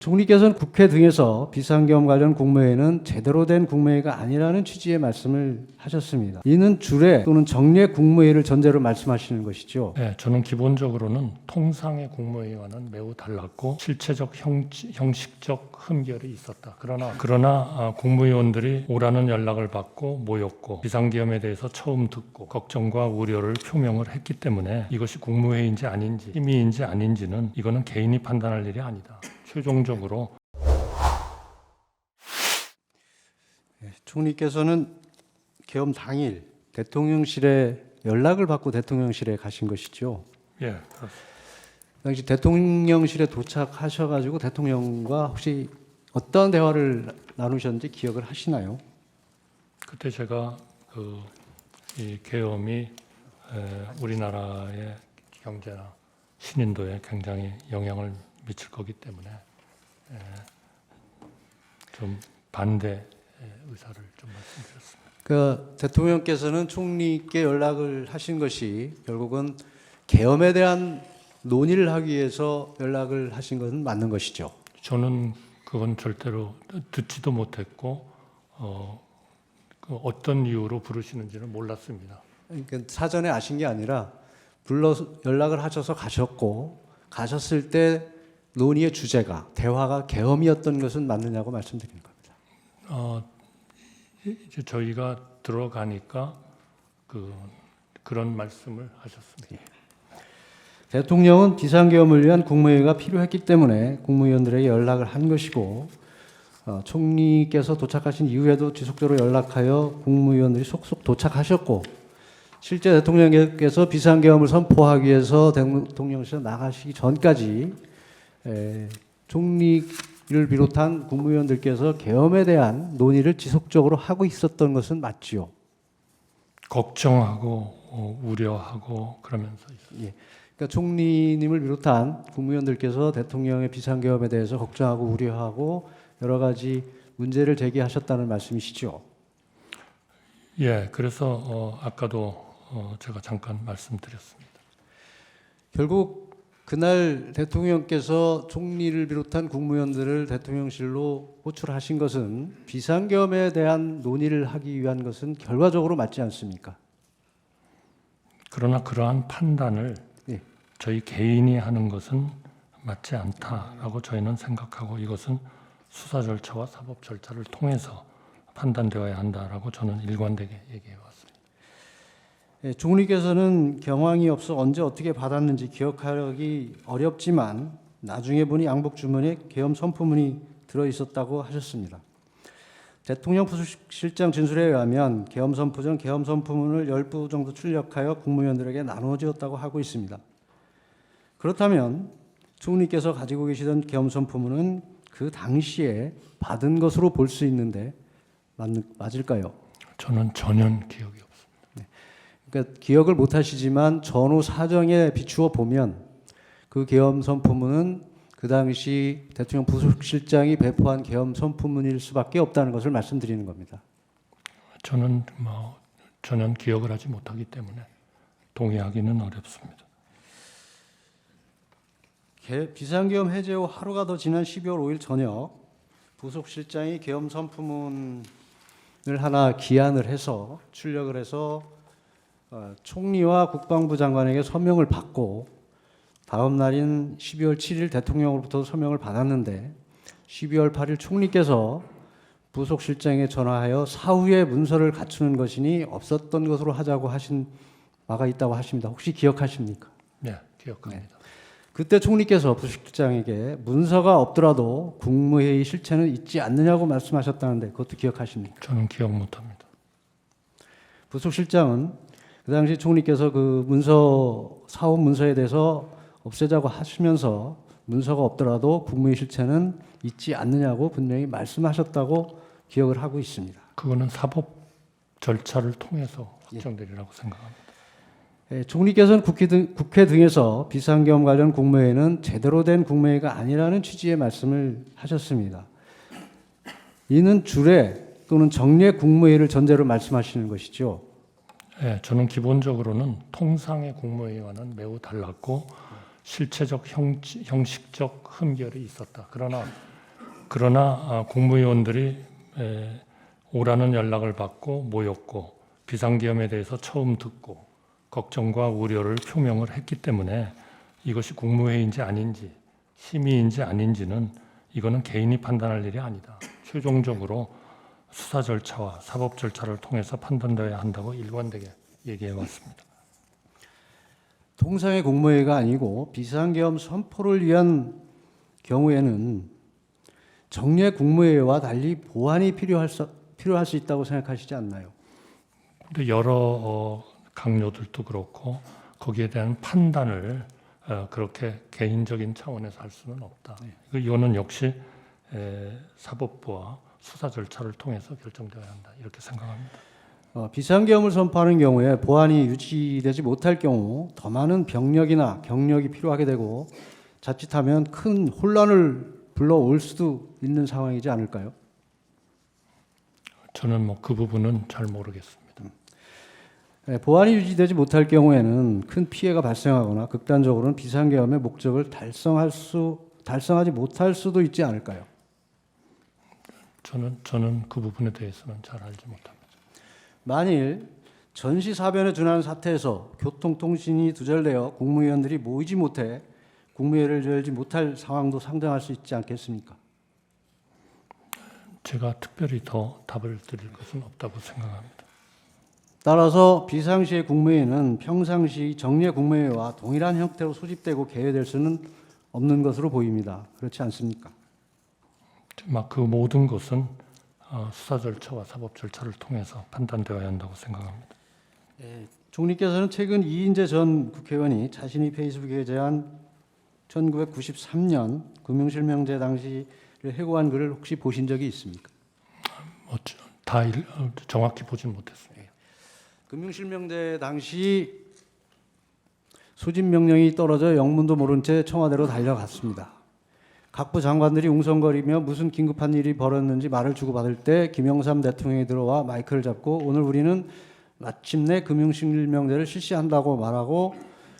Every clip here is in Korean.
총리께서는 국회 등에서 비상계엄 관련 국무회의는 제대로 된 국무회의가 아니라는 취지의 말씀을 하셨습니다. 이는 주례 또는 정례 국무회의를 전제로 말씀하시는 것이죠. 네, 저는 기본적으로는 통상의 국무회의와는 매우 달랐고 실체적 형, 형식적 흠결이 있었다. 그러나 그러나 아, 국무위원들이 오라는 연락을 받고 모였고 비상기염에 대해서 처음 듣고 걱정과 우려를 표명을 했기 때문에 이것이 국무회의인지 아닌지 힘의인지 아닌지는 이거는 개인이 판단할 일이 아니다. 최종적으로 총리께서는 계엄 당일 대통령실에 연락을 받고 대통령실에 가신 것이죠. 예 당시 대통령실에 도착하셔가지고 대통령과 혹시 어떤 대화를 나누셨는지 기억을 하시나요? 그때 제가 그 이 계엄이 에, 우리나라의 경제나 신인도에 굉장히 영향을 미칠 거기 때문에 에, 좀 반대 의사를 좀 말씀드렸습니다. 그 대통령께서는 총리께 연락을 하신 것이 결국은 계엄에 대한 논의를 하기 위해서 연락을 하신 것은 맞는 것이죠. 저는 그건 절대로 듣지도 못했고 어, 그 어떤 이유로 부르시는지는 몰랐습니다. 그러니까 사전에 아신 게 아니라 불러 연락을 하셔서 가셨고 가셨을 때 논의의 주제가 대화가 계엄이었던 것은 맞느냐고 말씀드리는 겁니다. 어, 이제 저희가 들어가니까 그 그런 말씀을 하셨습니다. 대통령은 비상계엄을 위한 국무회의가 필요했기 때문에 국무위원들에게 연락을 한 것이고 어, 총리께서 도착하신 이후에도 지속적으로 연락하여 국무위원들이 속속 도착하셨고 실제 대통령께서 비상계엄을 선포하기 위해서 대통령실에 나가시기 전까지 에, 총리를 비롯한 국무위원들께서 계엄에 대한 논의를 지속적으로 하고 있었던 것은 맞지요. 걱정하고 어, 우려하고 그러면서 있어요. 그러니까 총리님을 비롯한 국무위원들께서 대통령의 비상계엄에 대해서 걱정하고 우려하고 여러 가지 문제를 제기하셨다는 말씀이시죠. 예, 그래서 어, 아까도 어, 제가 잠깐 말씀드렸습니다. 결국 그날 대통령께서 총리를 비롯한 국무위원들을 대통령실로 호출하신 것은 비상계엄에 대한 논의를 하기 위한 것은 결과적으로 맞지 않습니까? 그러나 그러한 판단을 예. 저희 개인이 하는 것은 맞지 않다라고 저희는 생각하고 이것은 수사 절차와 사법 절차를 통해서 판단되어야 한다라고 저는 일관되게 얘기해 왔 예, 총리께서는 경황이 없어 언제 어떻게 받았는지 기억하기 어렵지만 나중에 보니 양복 주머니에 계엄 선포문이 들어 있었다고 하셨습니다. 대통령 부실장 진술에 의하면 계엄 선포 전 계엄 선포문을 10부 정도 출력하여 국무위원들에게 나눠주었다고 하고 있습니다. 그렇다면 총리께서 가지고 계시던 계엄 선포문은 그 당시에 받은 것으로 볼 수 있는데 맞, 맞을까요? 저는 전혀 기억이. 그러니까 기억을 못 하시지만 전후 사정에 비추어 보면 그 계엄 선포문은 그 당시 대통령 부속실장이 배포한 계엄 선포문일 수밖에 없다는 것을 말씀드리는 겁니다. 저는 뭐 전혀 기억을 하지 못하기 때문에 동의하기는 어렵습니다. 개- 비상계엄 해제 후 하루가 더 지난 12월 5일 저녁 부속실장이 계엄 선포문을 하나 기한을 해서 출력을 해서 어, 총리와 국방부 장관에게 서명을 받고 다음 날인 12월 7일 대통령으로부터 서명을 받았는데 12월 8일 총리께서 부속실장에 전화하여 사후에 문서를 갖추는 것이니 없었던 것으로 하자고 하신 바가 있다고 하십니다. 혹시 기억하십니까? 네, 기억합니다. 그때 총리께서 부식장에게 문서가 없더라도 국무회의 실체는 있지 않느냐고 말씀하셨다는데 그것도 기억하십니까? 저는 기억 못합니다. 부속실장은 그 당시 총리께서 그 문서 사업 문서에 대해서 없애자고 하시면서 문서가 없더라도 국무회의 실체는 있지 않느냐고 분명히 말씀하셨다고 기억을 하고 있습니다. 그거는 사법 절차를 통해서 확정되리라고 생각합니다. 예, 총리께서는 국회, 등, 국회 등에서 비상계엄 관련 국무회의는 제대로 된 국무회의가 아니라는 취지의 말씀을 하셨습니다. 이는 주례 또는 정례 국무회의를 전제로 말씀하시는 것이죠. 예, 저는 기본적으로는 통상의 국무회의와는 매우 달랐고 실체적 형, 형식적 흠결이 있었다. 그러나 그러나 아, 국무위원들이 에, 오라는 연락을 받고 모였고 비상계엄에 대해서 처음 듣고 걱정과 우려를 표명을 했기 때문에 이것이 국무회의인지 아닌지 심의인지 아닌지는 이거는 개인이 판단할 일이 아니다. 최종적으로 수사 절차와 사법 절차를 통해서 판단되어야 한다고 일관되게 얘기해 왔습니다. 통상의 국무회의가 아니고 비상계엄 선포를 위한 경우에는 정례 국무회의와 달리 보완이 필요할 수, 필요할 수 있다고 생각하시지 않나요? 근데 여러 어, 강요들도 그렇고 거기에 대한 판단을 어, 그렇게 개인적인 차원에서 할 수는 없다. 이거- 이거는 역시 에, 사법부와 수사 절차를 통해서 결정되어야 한다. 이렇게 생각합니다. 어, 비상계엄을 선포하는 경우에 보안이 유지되지 못할 경우 더 많은 병력이나 경력이 필요하게 되고 자칫하면 큰 혼란을 불러올 수도 있는 상황이지 않을까요? 저는 뭐 그 부분은 잘 모르겠습니다. 네, 보안이 유지되지 못할 경우에는 큰 피해가 발생하거나 극단적으로는 비상계엄의 목적을 달성할 수 달성하지 못할 수도 있지 않을까요? 저는 저는 그 부분에 대해서는 잘 알지 못합니다. 만일 전시사변에 준하는 사태에서 교통통신이 두절되어 국무위원들이 모이지 못해 국무회의를 열지 못할 상황도 상정할 수 있지 않겠습니까? 제가 특별히 더 답을 드릴 것은 없다고 생각합니다. 따라서 비상시의 국무회의는 평상시 정례 국무회의와 동일한 형태로 소집되고 개회될 수는 없는 것으로 보입니다. 그렇지 않습니까? 막 그 모든 것은 어, 수사 절차와 사법 절차를 통해서 판단되어야 한다고 생각합니다. 총리께서는 최근 이인재 전 국회의원이 자신이 페이스북에 제한 1993년 금융실명제 당시를 해고한 글을 혹시 보신 적이 있습니까? 뭐, 저- 다 일- 어, 정확히 보진 못했습니다. 금융실명제 당시 소집 명령이 떨어져 영문도 모른 채 청와대로 달려갔습니다. 각부 장관들이 웅성거리며 무슨 긴급한 일이 벌어졌는지 말을 주고받을 때 김영삼 대통령이 들어와 마이크를 잡고 오늘 우리는 마침내 금융실명제를 실시한다고 말하고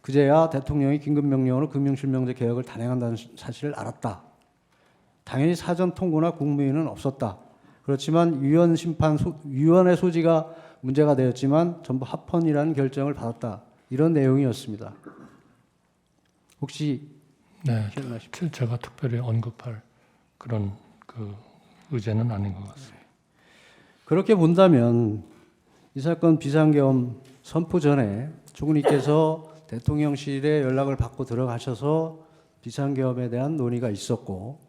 그제야 대통령이 긴급명령으로 금융실명제 개혁을 단행한다는 사실을 알았다. 당연히 사전 통고나 국무회의는 없었다. 그렇지만 위원 심판 소, 위원회 소지가 문제가 되었지만 전부 합헌이라는 결정을 받았다. 이런 내용이었습니다. 혹시 네, 기억나십니까? 제- 제가 특별히 언급할 그런 그 의제는 아닌 것 같습니다. 그렇게 본다면 이 사건 비상계엄 선포 전에 총리께서 대통령실에 연락을 받고 들어가셔서 비상계엄에 대한 논의가 있었고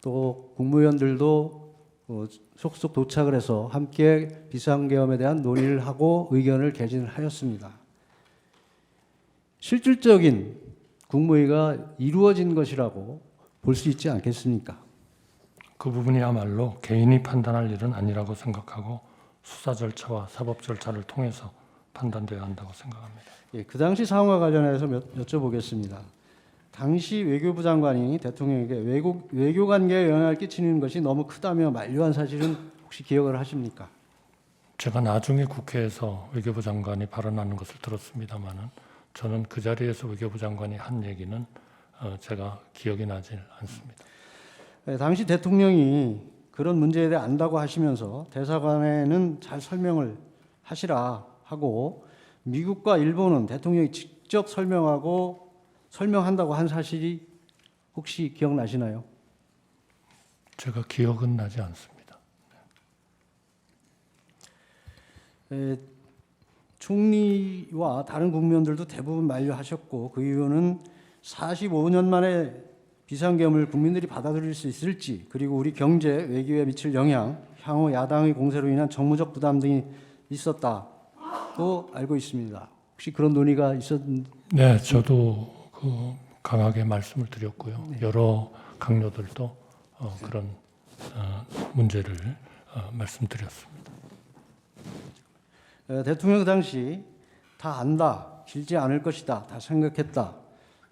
또 국무위원들도 어, 속속 도착을 해서 함께 비상계엄에 대한 논의를 하고 의견을 개진을 하였습니다. 실질적인 국무회의가 이루어진 것이라고 볼 수 있지 않겠습니까? 그 부분이야말로 개인이 판단할 일은 아니라고 생각하고 수사 절차와 사법 절차를 통해서 판단되어야 한다고 생각합니다. 예, 그 당시 상황과 관련해서 몇, 여쭤보겠습니다. 당시 외교부 장관이 대통령에게 외국, 외교 관계에 영향을 끼치는 것이 너무 크다며 만류한 사실은 혹시 기억을 하십니까? 제가 나중에 국회에서 외교부 장관이 발언하는 것을 들었습니다마는 저는 그 자리에서 외교부 장관이 한 얘기는 어, 제가 기억이 나질 않습니다. 예, 당시 대통령이 그런 문제에 대해 안다고 하시면서 대사관에는 잘 설명을 하시라 하고 미국과 일본은 대통령이 직접 설명하고 설명한다고 한 사실이 혹시 기억나시나요? 제가 기억은 나지 않습니다. 에, 총리와 다른 국무위원들도 대부분 만류하셨고 그 이유는 45년 만에 비상계엄을 국민들이 받아들일 수 있을지 그리고 우리 경제 외교에 미칠 영향 향후 야당의 공세로 인한 정무적 부담 등이 있었다고 알고 있습니다. 혹시 그런 논의가 있었 네, 저도 그 강하게 말씀을 드렸고요. 여러 강요들도 어, 그런 어, 문제를 어, 말씀드렸습니다. 에, 대통령 그 당시 다 안다 길지 않을 것이다 다 생각했다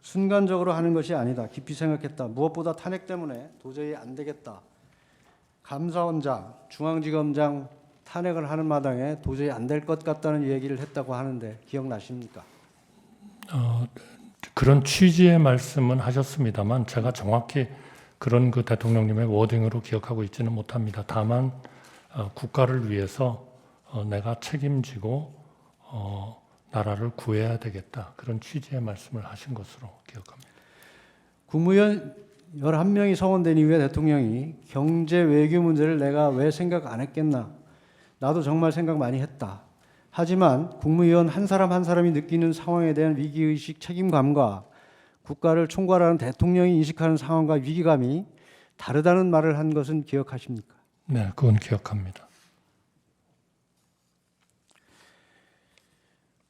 순간적으로 하는 것이 아니다 깊이 생각했다 무엇보다 탄핵 때문에 도저히 안 되겠다 감사원장 중앙지검장 탄핵을 하는 마당에 도저히 안 될 것 같다는 얘기를 했다고 하는데 기억나십니까? 어, 그런 취지의 말씀은 하셨습니다만 제가 정확히 그런 그 대통령님의 워딩으로 기억하고 있지는 못합니다. 다만 어, 국가를 위해서 어, 내가 책임지고 어, 나라를 구해야 되겠다 그런 취지의 말씀을 하신 것으로 기억합니다. 국무위원 11명이 성원된 이후에 대통령이 경제 외교 문제를 내가 왜 생각 안 했겠나. 나도 정말 생각 많이 했다. 하지만 국무위원 한 사람 한 사람이 느끼는 상황에 대한 위기의식 책임감과 국가를 총괄하는 대통령이 인식하는 상황과 위기감이 다르다는 말을 한 것은 기억하십니까? 네, 그건 기억합니다.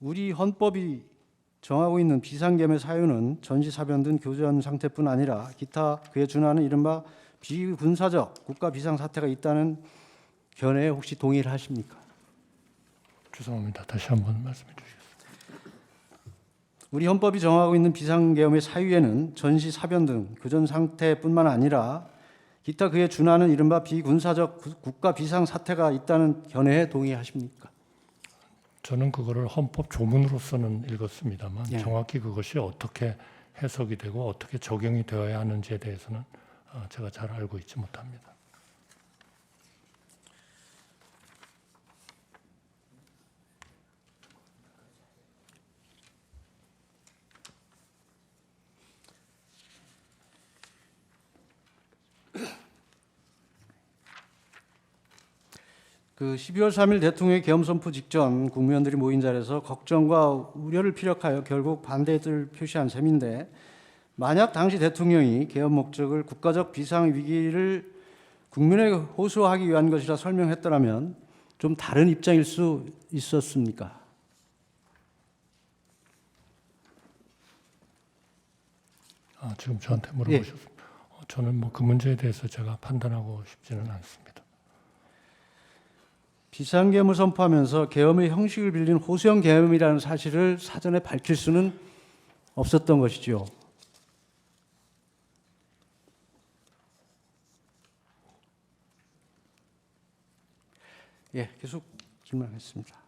우리 헌법이 정하고 있는 비상계엄의 사유는 전시사변 등 교전 상태뿐 아니라 기타 그에 준하는 이른바 비군사적 국가 비상사태가 있다는 견해에 혹시 동의를 하십니까? 죄송합니다. 다시 한번 말씀해 주시겠습니다. 우리 헌법이 정하고 있는 비상계엄의 사유에는 전시 사변 등 교전 상태뿐만 아니라 기타 그에 준하는 이른바 비군사적 구- 국가 비상 사태가 있다는 견해에 동의하십니까? 저는 그거를 헌법 조문으로서는 읽었습니다만 예. 정확히 그것이 어떻게 해석이 되고 어떻게 적용이 되어야 하는지에 대해서는 어, 제가 잘 알고 있지 못합니다. 그 12월 3일 대통령의 계엄 선포 직전 국무위원들이 모인 자리에서 걱정과 우려를 피력하여 결국 반대를 표시한 셈인데 만약 당시 대통령이 계엄 목적을 국가적 비상 위기를 국민에게 호소하기 위한 것이라 설명했더라면 좀 다른 입장일 수 있었습니까? 아, 지금 저한테 물어보셨습니다. 어, 저는 뭐 그 문제에 대해서 제가 판단하고 싶지는 않습니다. 비상계엄을 선포하면서 계엄의 형식을 빌린 호소형 계엄이라는 사실을 사전에 밝힐 수는 없었던 것이죠. 예, 계속 질문하겠습니다.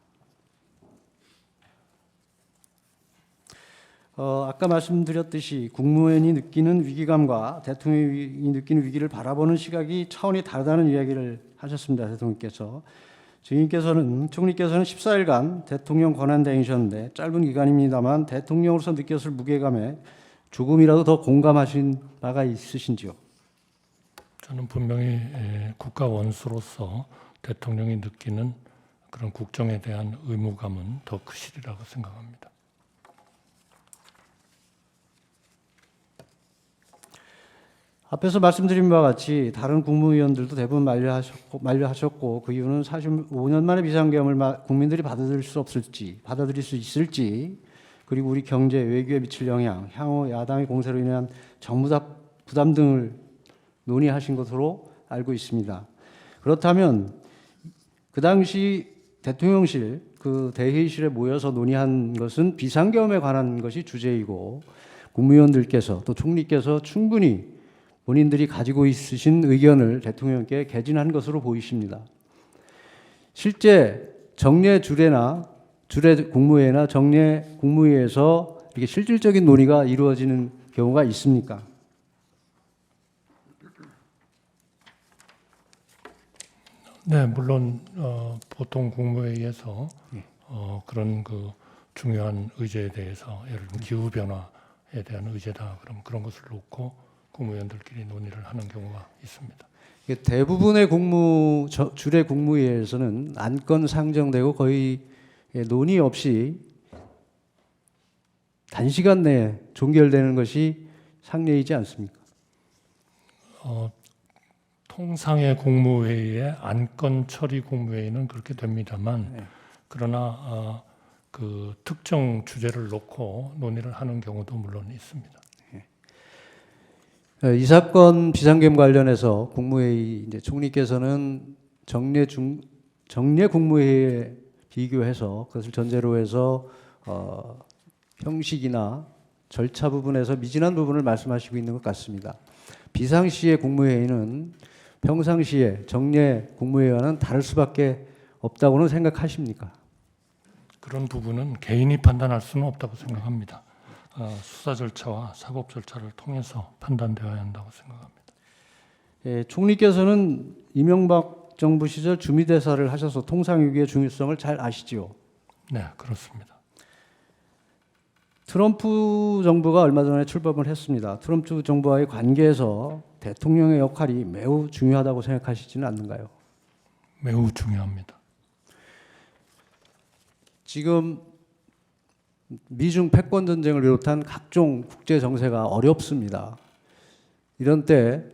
어, 아까 말씀드렸듯이 국무원이 느끼는 위기감과 대통령이 느끼는 위기를 바라보는 시각이 차원이 다르다는 이야기를 하셨습니다. 대통령께서. 증인께서는 총리께서는 14일간 대통령 권한 대행이셨는데 짧은 기간입니다만 대통령으로서 느꼈을 무게감에 조금이라도 더 공감하신 바가 있으신지요? 저는 분명히 에, 국가 원수로서 대통령이 느끼는 그런 국정에 대한 의무감은 더 크시리라고 생각합니다. 앞에서 말씀드린 바와 같이 다른 국무위원들도 대부분 만류하셨고, 만류하셨고 그 이유는 사실 5년 만에 비상계엄을 마- 국민들이 받아들일 수 없을지 받아들일 수 있을지 그리고 우리 경제 외교에 미칠 영향 향후 야당의 공세로 인한 정부 부담 등을 논의하신 것으로 알고 있습니다. 그렇다면 그 당시 대통령실 그 대회의실에 모여서 논의한 것은 비상계엄에 관한 것이 주제이고 국무위원들께서 또 총리께서 충분히 본인들이 가지고 있으신 의견을 대통령께 개진한 것으로 보이십니다. 실제 정례 주례나 주례 국무회나 정례 국무회에서 이렇게 실질적인 논의가 이루어지는 경우가 있습니까? 네, 물론 어, 보통 국무회의에서 어, 그런 그 중요한 의제에 대해서 예를 들면 기후 변화에 대한 의제다 그럼 그런 것을 놓고 국무위원들끼리 논의를 하는 경우가 있습니다. 대부분의 국무 저- 주례 국무회에서는 안건 상정되고 거의 예, 논의 없이 단시간 내에 종결되는 것이 상례이지 않습니까? 어, 통상의 국무회의의 안건 처리 국무회의는 그렇게 됩니다만 네. 그러나 어, 그 특정 주제를 놓고 논의를 하는 경우도 물론 있습니다. 어, 이 사건 비상계엄 관련해서 국무회의 이제 총리께서는 정례 중 정례 국무회의에 비교해서 그것을 전제로 해서 어, 형식이나 절차 부분에서 미진한 부분을 말씀하시고 있는 것 같습니다. 비상시의 국무회의는 평상시에 정례 국무회의와는 다를 수밖에 없다고는 생각하십니까? 그런 부분은 개인이 판단할 수는 없다고 생각합니다. 어, 수사 절차와 사법 절차를 통해서 판단되어야 한다고 생각합니다. 예, 총리께서는 이명박 정부 시절 주미대사를 하셔서 통상위기의 중요성을 잘 아시지요. 네, 그렇습니다. 트럼프 정부가 얼마 전에 출범을 했습니다. 트럼프 정부와의 관계에서 대통령의 역할이 매우 중요하다고 생각하시지는 않는가요? 매우 중요합니다. 지금 미중 패권 전쟁을 비롯한 각종 국제 정세가 어렵습니다. 이런 때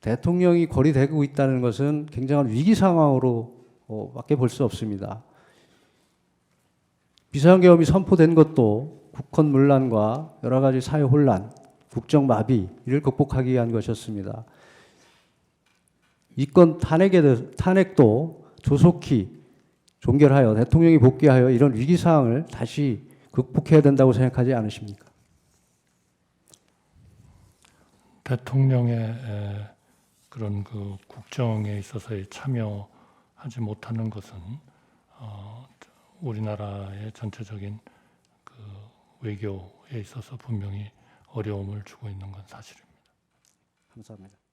대통령이 거리되고 있다는 것은 굉장한 위기 상황으로 어, 밖에 볼 수 없습니다. 비상계엄이 선포된 것도 국헌 문란과 여러 가지 사회 혼란, 국정 마비 이를 극복하기 위한 것이었습니다. 이건 탄핵에 탄핵도 조속히 종결하여 대통령이 복귀하여 이런 위기 상황을 다시 극복해야 된다고 생각하지 않으십니까? 대통령의 에, 그런 그 국정에 있어서의 참여하지 못하는 것은 어, 우리나라의 전체적인 그 외교에 있어서 분명히 어려움을 주고 있는 건 사실입니다. 감사합니다.